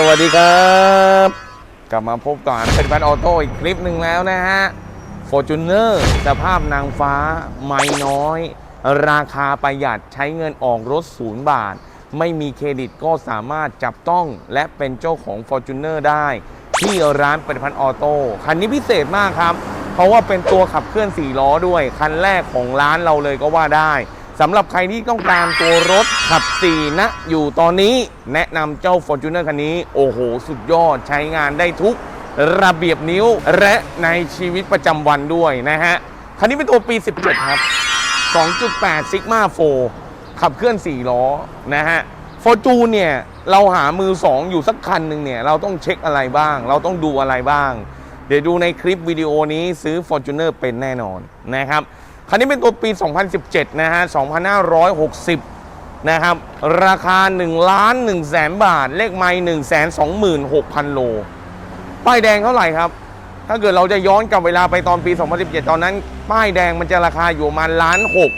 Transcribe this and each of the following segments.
สวัสดีครับ กลับมาพบกับผลิตภัณฑ์ออโต้อีกคลิปหนึ่งแล้วนะฮะ Fortuner สภาพนางฟ้าไม่น้อย ราคาประหยัดใช้เงินออกรถศูนย์บาท ไม่มีเครดิตก็สามารถจับต้องและเป็นเจ้าของ Fortuner ได้ ที่ร้านผลิตภัณฑ์ออโต้คันนี้พิเศษมากครับ เพราะว่าเป็นตัวขับเคลื่อน 4 ล้อด้วย คันแรกของร้านเราเลยก็ว่าได้ สำหรับใครที่ต้องการตัวรถขับ4นะอยู่ตอนนี้แนะนำเจ้า Fortuner คันนี้ โอ้โห สุดยอดใช้งานได้ทุกระเบียบนิ้วและในชีวิตประจำวันด้วยนะฮะ คันนี้เป็นตัวปี 17 ครับ 2.8 Sigma 4 ขับเคลื่อน 4 ล้อนะฮะฟอร์จูนเนี่ย เราหามือ 2 อยู่สักคันหนึ่งเนี่ย เราต้องเช็คอะไรบ้าง เราต้องดูอะไรบ้าง เดี๋ยวดูในคลิปวิดีโอนี้ซื้อ Fortuner เป็นแน่นอนนะครับ คันนี้เป็นตัวปี 2017 นะฮะ 2560 นะครับ ราคา 1 ล้าน1แสนบาท เลขไมล์1 2 6 0 0 0 โล ป้ายแดงเท่าไหร่ครับ ถ้าเกิดเราจะย้อนกลับเวลาไปตอนปี 2017 ตอนนั้น ป้ายแดงมันจะราคาอยู่ประมาณล้านหก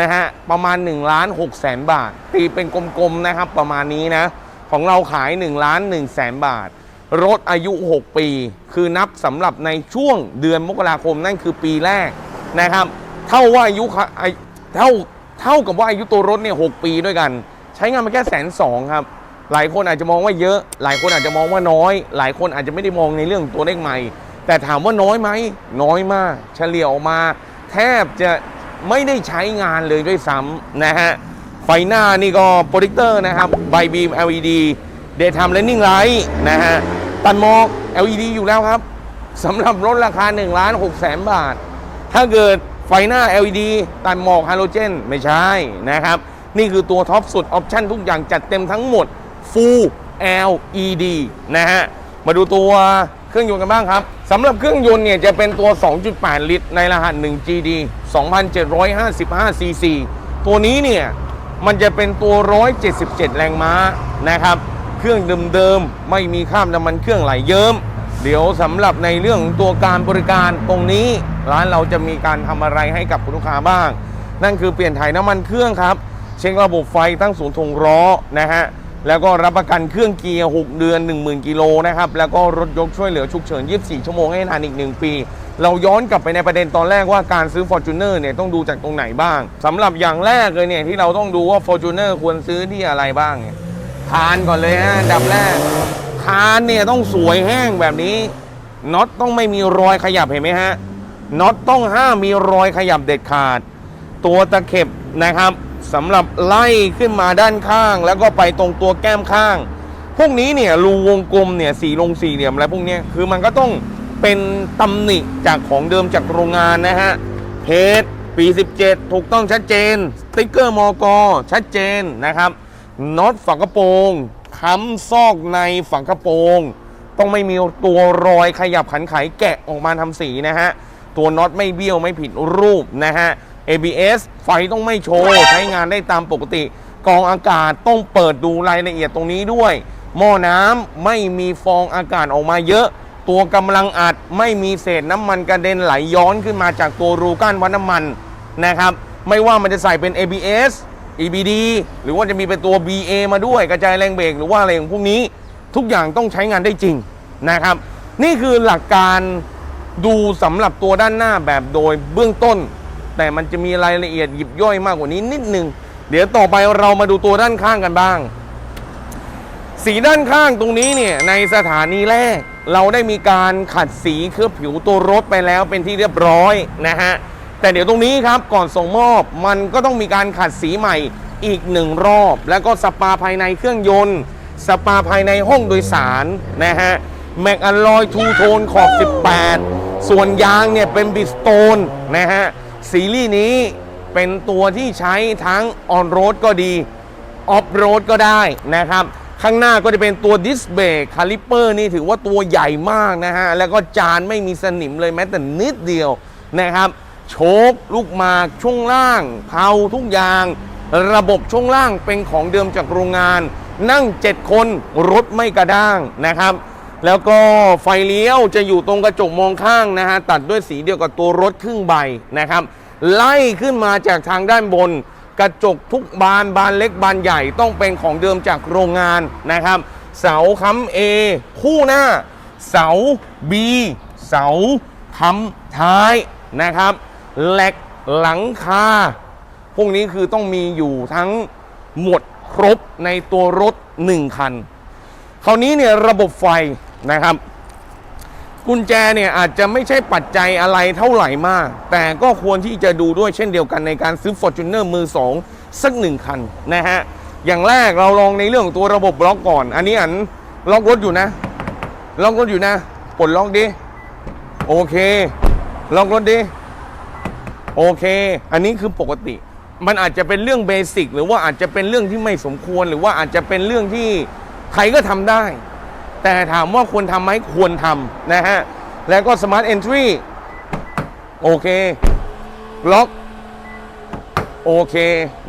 นะฮะ ประมาณ1ล้าน6แสนบาท ตีเป็นกลมๆ นะครับ ประมาณนี้นะ ของเราขาย1ล้าน1แสนบาท รถอายุ 6 ปี คือนับสำหรับในช่วงเดือนมกราคมนั่นคือปีแรกนะครับ เท่าว่าอายุไอเท่าเท่ากับว่าอายุตัวรถเนี่ยหกปีด้วยกัน ใช้งานมาแค่แสนสองครับ หลายคนอาจจะมองว่าเยอะ หลายคนอาจจะมองว่าน้อย หลายคนอาจจะไม่ได้มองในเรื่องตัวเลขใหม่ แต่ถามว่าน้อยไหมน้อยมาก เฉลี่ยออกมา แทบจะไม่ได้ใช้งานเลยด้วยซ้ำนะฮะไฟหน้านี่ก็โปรดิเตอร์นะครับไบบีม LED Daytime Running Light นะฮะตันมอก LED อยู่แล้วครับสำหรับรถราคา1ล้าน6แสนบาท ถ้าเกิด ไฟหน้า LED ตันหมอกฮาโลเจนไม่ใช่นะครับ นี่คือตัวท็อปสุด ออปชั่นทุกอย่างจัดเต็มทั้งหมด Full LED นะฮะ มาดูตัวเครื่องยนต์กันบ้างครับสำหรับเครื่องยนต์เนี่ยจะเป็นตัว 2.8 ลิตร ในรหัส 1 GD 2,755 cc ตัวนี้เนี่ยมันจะเป็นตัว 177 แรงม้านะครับ เครื่องเดิมๆ ไม่มีข้ามน้ำมันเครื่องไหลเยิ้ม เดี๋ยวสำหรับในเรื่องตัวการบริการตรงนี้ ร้านเราจะมีการทำอะไรให้กับคุณลูกค้าบ้าง นั่นคือเปลี่ยนถ่ายน้ำมันเครื่องครับ เช็คระบบไฟตั้งศูนย์ทงล้อนะฮะแล้วก็รับประกันเครื่องเกียร์ 6 เดือน 10,000 กิโลนะครับ แล้วก็รถยกช่วยเหลือฉุกเฉิน 24 ชั่วโมงให้นานอีก 1 ปี เราย้อนกลับไปในประเด็นตอนแรกว่าการซื้อ Fortuner เนี่ยต้องดูจากตรงไหนบ้างสำหรับอย่างแรกเลยเนี่ยที่เราต้องดูว่า Fortuner ควรซื้อที่อะไรบ้างเนี่ยคานก่อนเลยฮะดับแรก คานเนี่ยต้องสวยแห้งแบบนี้น็อตต้องไม่มีรอยขยับเห็นไหมฮะน็อตต้องห้ามมีรอยขยับเด็ดขาด ตัวตะเข็บนะครับสำหรับไล่ขึ้นมาด้านข้าง แล้วก็ไปตรงตัวแก้มข้าง พวกนี้เนี่ยรูวงกลมเนี่ยสีลงสี่เหลี่ยมอะไรพวกนี้คือมันก็ต้องเป็นตำหนิจากของเดิมจากโรงงานนะฮะเพจปี 17 ถูกต้องชัดเจน สติ๊กเกอร์มอกอชัดเจนนะครับน็อตฝากระโปรง ค้ำซอกในฝากระโปรง ต้องไม่มีตัวรอยขยับขันไขแกะออกมาทำสีนะฮะ ตัวน็อตไม่เบี้ยวไม่ผิดรูปนะฮะ ABS ไฟต้องไม่โชว์ ใช้งานได้ตามปกติ กองอากาศต้องเปิดดูรายละเอียดตรงนี้ด้วย หม้อน้ำไม่มีฟองอากาศออกมาเยอะ ตัวกำลังอัดไม่มีเศษน้ำมันกระเด็นไหลย้อนขึ้นมาจากตัวรูก้านวัดน้ำมันนะครับ ไม่ว่ามันจะใส่เป็น ABS EBD หรือว่าจะมีเป็นตัว BA มาด้วยกระจายแรงเบรกหรือว่าอะไรของพวกนี้ ทุกอย่างต้องใช้งานได้จริงนะครับ นี่คือหลักการดูสำหรับตัวด้านหน้าแบบโดยเบื้องต้น แต่มันจะมีรายละเอียดหยิบย่อยมากกว่านี้นิดนึง เดี๋ยวต่อไปเรามาดูตัวด้านข้างกันบ้าง สีด้านข้างตรงนี้เนี่ยในสถานีแรก เราได้มีการขัดสีเคลือบผิวตัวรถไปแล้วเป็นที่เรียบร้อยนะฮะ แต่เดี๋ยวตรงนี้ครับก่อนส่งมอบมันก็ต้องมีการขัดสีใหม่อีกหนึ่งรอบ แล้วก็สปาภายในเครื่องยนต์ สปาภายในห้องโดยสารนะฮะแม็กอลลอยทูโทนขอบ 18 ส่วนยางเนี่ยเป็นบิสโตนนะฮะซีรีส์นี้เป็นตัวที่ใช้ทั้งออนโรดก็ดีออฟโรดก็ได้นะครับ ข้างหน้าก็จะเป็นตัวดิสเบรกคาลิปเปอร์นี่ถือว่าตัวใหญ่มากนะฮะ แล้วก็จานไม่มีสนิมเลยแม้แต่นิดเดียวนะครับ โชคลูกหมากช่วงล่างเพาทุกอย่าง ระบบช่วงล่างเป็นของเดิมจากโรงงาน นั่ง 7 คนรถไม่กระด้างนะครับ แล้วก็ไฟเลี้ยวจะอยู่ตรงกระจกมองข้างนะฮะตัดด้วยสีเดียวกับตัวรถครึ่งใบนะครับ ไล่ขึ้นมาจากทางด้านบน กระจกทุกบานบานเล็กบานใหญ่ต้องเป็นของเดิมจากโรงงานนะครับ เสาค้ำ A คู่หน้า เสา B เสาค้ำท้ายนะครับ แหลกหลังคา พวกนี้คือต้องมีอยู่ทั้งหมดครบในตัวรถ 1 คัน คราวนี้เนี่ยระบบไฟนะครับ กุญแจเนี่ยอาจจะไม่ใช่ปัจจัยอะไรเท่าไหร่มาก แต่ก็ควรที่จะดูด้วยเช่นเดียวกันในการซื้อ Fortuner มือ 2 สักหนึ่งคันนะฮะ อย่างแรกเราลองในเรื่องของตัวระบบบล็อกก่อน อันนี้อันล็อกรถอยู่นะ ล็อกรถอยู่นะปลดล็อกดิ โอเค ล็อกรถดิ โอเค อันนี้คือปกติ มันอาจจะเป็นเรื่องเบสิกหรือว่าอาจจะเป็นเรื่องที่ไม่สมควร หรือว่าอาจจะเป็นเรื่องที่ใครก็ทำได้ แต่ถามว่าควรทำไหมควรทำนะฮะ แล้วก็ Smart Entry โอเค ล็อกโอเค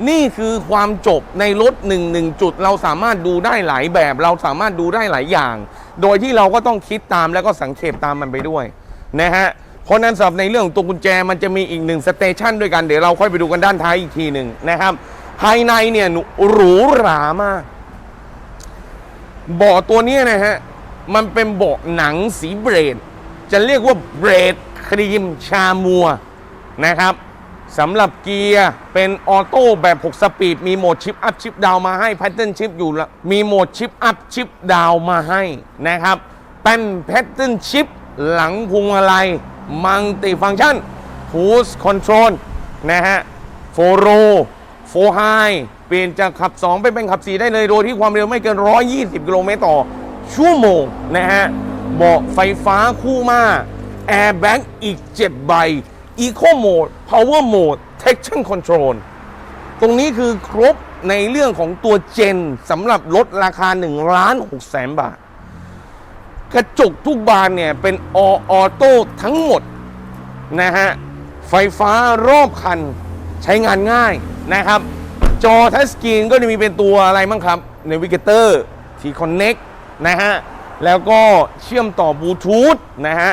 นี่คือความจบในรถหนึ่งหนึ่งจุด เราสามารถดูได้หลายแบบ เราสามารถดูได้หลายอย่าง โดยที่เราก็ต้องคิดตามแล้วก็สังเกตตามมันไปด้วยนะฮะ เพราะนั้นสำหรับในเรื่องของตัวกุญแจมันจะมีอีกหนึ่งสเตชันด้วยกันเดี๋ยวเราค่อยไปดูกันด้านท้ายอีกทีหนึ่งนะครับ ภายในเนี่ยหรูหรามากเบาะตัวนี้นะฮะมันเป็นเบาะหนังสีเบรด จะเรียกว่าเบรดครีมชามัวนะครับสำหรับเกียร์เป็นออโต้แบบ 6 สปีด มีโหมดชิปอัพชิปดาวมาให้แพทเทิร์นชิปอยู่ละมีโหมดชิปอัพชิปดาวมาให้นะครับเป็นแพทเทิร์นชิปหลังพวงมาลัย มัลติฟังชัน Cruise Control นะฮะโฟโรโฟไฮเปลี่ยนจากขับ 2 ไปเป็นขับ 4 ได้เลย โดยที่ความเร็วไม่เกิน 120 กิโลเมตรต่อชั่วโมงนะฮะเบาะไฟฟ้าคู่มาแอร์แบ็กอีก 7 ใบ Eco Mode Power Mode Traction Control ตรงนี้คือครบในเรื่องของตัวเจนสำหรับรถราคา 1 ล้าน6แสนบาท กระจกทุกบานเนี่ยเป็นอออโต้ทั้งหมดนะฮะ ไฟฟ้ารอบคันใช้งานง่ายนะครับ จอทัชสกรีนก็จะมีเป็นตัวอะไรบ้างครับ Navigator T Connect นะฮะ แล้วก็เชื่อมต่อบลูทูธนะฮะ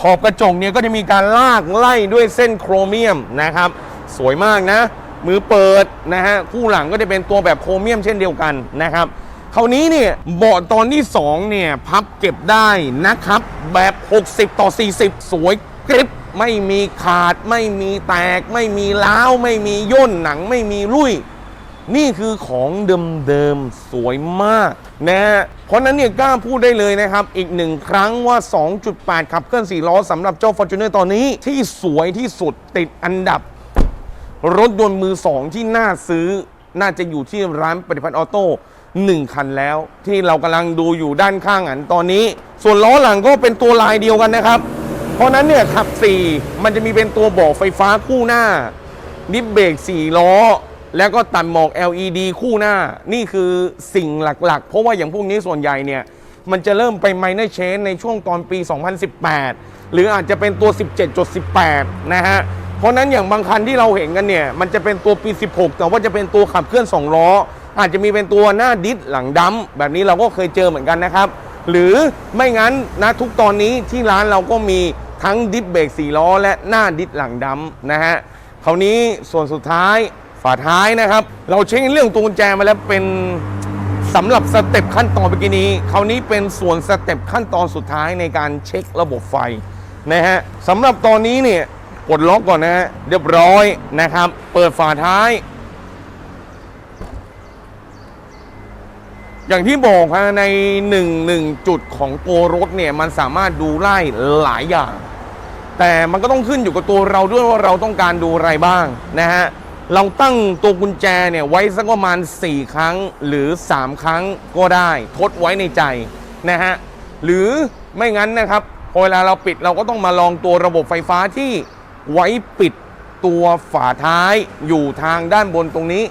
ขอบกระจกเนี่ยก็จะมีการลากไล่ด้วยเส้นโครเมียมนะครับ สวยมากนะ มือเปิดนะฮะ คู่หลังก็จะเป็นตัวแบบโครเมียมเช่นเดียวกันนะครับ คราวนี้เนี่ยเบาะตอนที่2เนี่ยพับเก็บได้นะครับ แบบ 60 ต่อ 40 สวยกริบไม่มีขาด ไม่มีแตก ไม่มีล้าว ไม่มีย่นหนังไม่มีรุ่ยนี่คือของเดิมๆสวยมากนะฮะเพราะนั้นเนี่ยกล้าพูดได้เลยนะครับ อีกหนึ่งครั้งว่า 2.8 ขับเคลื่อน4ล้อสำหรับเจ้า Fortuner ตอนนี้ที่สวยที่สุดติดอันดับ รถยนต์มือสองที่น่าซื้อน่าจะอยู่ที่ร้านปฏิพัฒน์ออโต้ หนึ่งคันแล้ว ที่เรากำลังดูอยู่ด้านข้างอันตอนนี้ ส่วนล้อหลังก็เป็นตัวลายเดียวกันนะครับ เพราะนั้นเนี่ยขับ 4 มันจะมีเป็นตัวบอกไฟฟ้าคู่หน้าดิฟเบรก4ล้อ แล้วก็ตัดหมอก LED คู่หน้า นี่คือสิ่งหลักๆ เพราะว่าอย่างพวกนี้ส่วนใหญ่เนี่ยมันจะเริ่มไปไมเนอร์เชนในช่วงตอนปี 2018 หรืออาจจะเป็นตัว 17.18 นะฮะ เพราะนั้นอย่างบางคันที่เราเห็นกันเนี่ย มันจะเป็นตัวปี 16 แต่ว่าจะเป็นตัวขับเคลื่อน 2 ล้อ อาจจะมีเป็นตัวหน้าดิสหลังดัมป์แบบนี้เราก็เคยเจอเหมือนกันนะครับ หรือไม่งั้นนะทุกตอนนี้ที่ร้านเราก็มีทั้งดิสเบรก4ล้อ และหน้าดิสหลังดัมป์นะฮะคราวนี้ส่วนสุดท้ายฝาท้ายนะครับ เราเช็คเรื่องตัวกุญแจมาแล้วเป็นสำหรับสเต็ปขั้นตอนเมื่อกี้นี้คราวนี้เป็นส่วนสเต็ปขั้นตอนสุดท้ายในการเช็คระบบไฟนะฮะสำหรับตอนนี้เนี่ยกดล็อกก่อนนะฮะเรียบร้อยนะครับ เปิดฝาท้าย อย่างที่บอกฮะในหนึ่งหนึ่งจุดของตัวรถเนี่ยมันสามารถดูไล่หลายอย่าง แต่มันก็ต้องขึ้นอยู่กับตัวเราด้วยว่าเราต้องการดูอะไรบ้างนะฮะเราตั้งตัวกุญแจเนี่ยไว้สักประมาณ 4 ครั้งหรือ 3 ครั้งก็ได้ทดไว้ในใจนะฮะหรือไม่งั้นนะครับพอเวลาเราปิดเราก็ต้องมาลองตัวระบบไฟฟ้าที่ไว้ปิดตัวฝาท้ายอยู่ทางด้านบนตรงนี้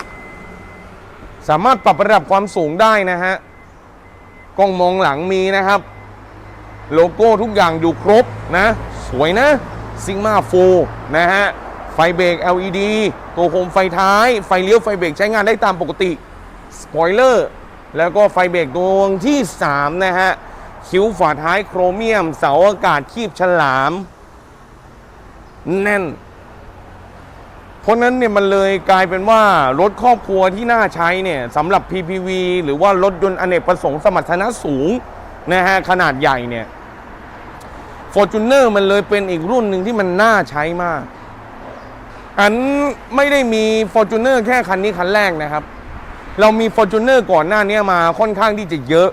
สามารถปรับระดับความสูงได้นะฮะกล้องมองหลังมีนะครับ โลโก้ทุกอย่างอยู่ครบนะ สวยนะซิงมาโฟนะฮะ ไฟเบรก LED ตัวโคมไฟท้าย ไฟเลี้ยวไฟเบรกใช้งานได้ตามปกติ สปอยเลอร์ แล้วก็ไฟเบรกดวงที่ 3 นะฮะ คิ้วฝาท้ายโครเมียม เสาอากาศคีบฉลาม แน่น เพราะนั้นเนี่ยมันเลยกลายเป็นว่ารถครอบครัวที่น่าใช้เนี่ยสำหรับ PPV หรือว่ารถยนต์อเนกประสงค์สมรรถนะสูงนะฮะขนาดใหญ่เนี่ย Fortuner มันเลยเป็นอีกรุ่นหนึ่งที่มันน่าใช้มาก อันไม่ได้มี Fortuner แค่คันนี้คันแรกนะครับ เรามี Fortuner ก่อนหน้านี้มาค่อนข้างที่จะเยอะ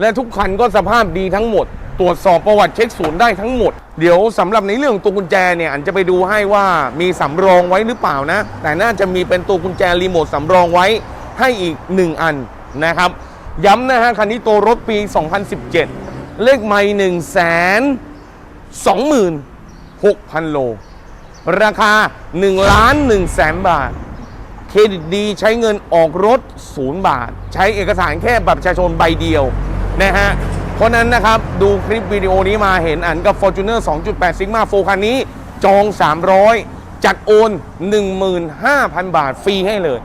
และทุกคันก็สภาพดีทั้งหมด ตรวจสอบประวัติเช็คศูนย์ได้ทั้งหมด เดี๋ยวสำหรับในเรื่องตัวกุญแจเนี่ยอันจะไปดูให้ว่ามีสำรองไว้หรือเปล่านะ แต่น่าจะมีเป็นตัวกุญแจรีโมทสำรองไว้ให้อีก 1 อันนะครับ ย้ำนะฮะคันนี้ตัวรถปี 2017 เลขไม่1 2 6 0 0 0 โล ราคา1ล้าน1แสนบาท เครดิตดีใช้เงินออกรถ 0 บาท ใช้เอกสารแค่บัตรประชาชนใบเดียวนะฮะ เพราะนั้นนะครับดูคลิปวิดีโอนี้มาเห็นอันกับ Fortuner 2.8 Sigma 4คันนี้จอง 300 จัดโอน 15,000 บาทฟรีให้เลย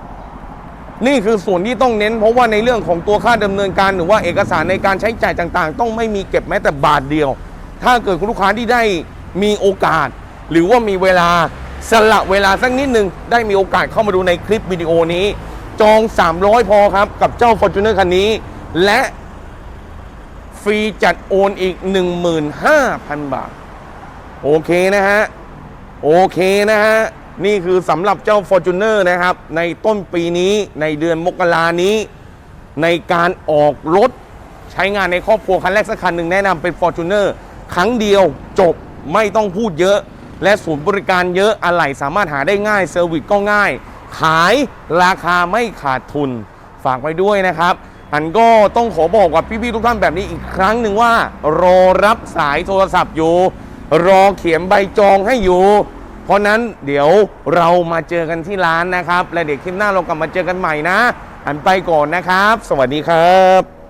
นี่คือส่วนที่ต้องเน้น เพราะว่าในเรื่องของตัวค่าดำเนินการหรือว่าเอกสารในการใช้จ่ายต่างๆ ต้องไม่มีเก็บแม้แต่บาทเดียว ถ้าเกิดคุณลูกค้าที่ได้มีโอกาส หรือว่ามีเวลาสละเวลาสักนิดหนึ่งได้มีโอกาสเข้ามาดูในคลิปวิดีโอนี้ จอง 300 พอครับ กับเจ้า Fortuner คันนี้ และ ฟรีจัดโอนอีก 15,000 บาท โอเคนะฮะ โอเคนะฮะ นี่คือสำหรับเจ้า Fortuner นะครับ ในต้นปีนี้ในเดือนมกรานี้ ในการออกรถใช้งานในครอบครัวคันแรกสักคันหนึ่งแนะนำเป็น Fortuner ครั้งเดียวจบไม่ต้องพูดเยอะ และศูนย์บริการเยอะอะไหล่สามารถหาได้ง่ายเซอร์วิสก็ง่าย ขายราคาไม่ขาดทุนฝากไว้ด้วยนะครับ อันก็ต้องขอบอกกับพี่ๆทุกท่านแบบนี้อีกครั้งหนึ่งว่า รอรับสายโทรศัพท์อยู่ รอเขียนใบจองให้อยู่ เพราะนั้นเดี๋ยวเรามาเจอกันที่ร้านนะครับ และเดี๋ยวคลิปหน้าเรากลับมาเจอกันใหม่นะ อันไปก่อนนะครับ สวัสดีครับ